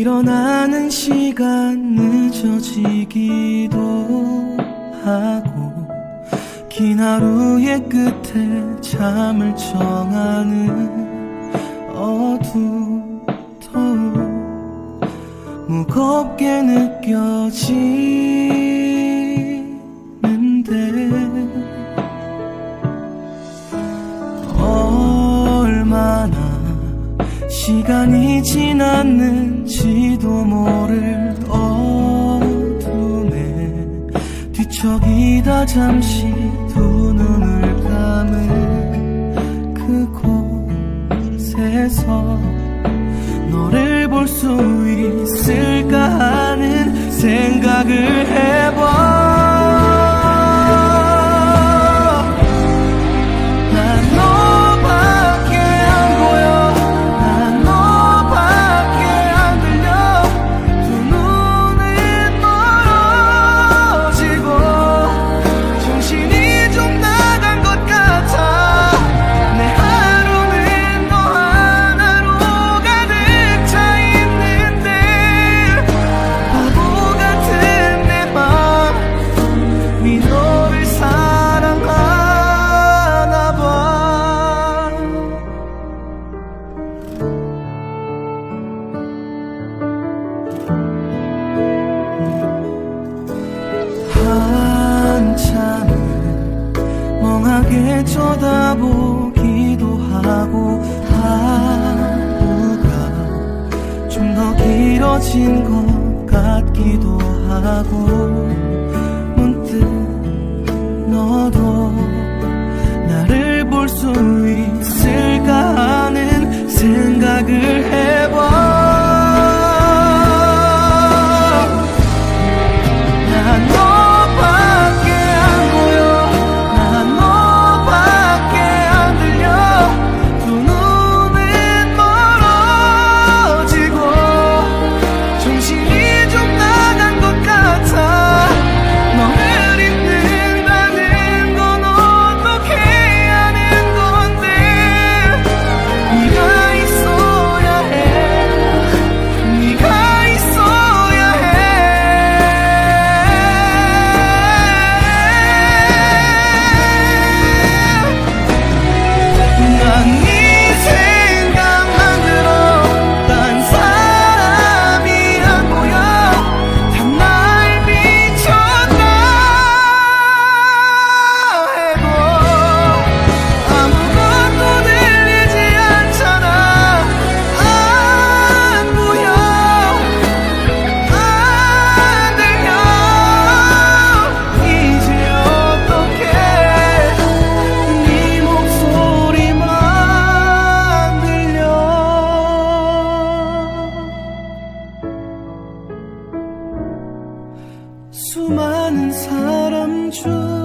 일어나는 시간 늦어지기도 하고 긴 하루의 끝에 잠을 청하는 어두도 무겁게 느껴지 시간이 지났는지도 모를 어둠에 뒤척이다 잠시 두 눈을 감은 그곳에서 너를 볼 수 있을까 하는 생각을 해봐 쳐다보기도 하고 하루가 좀 더 길어진 것 같기도 하고 수많은 사람 중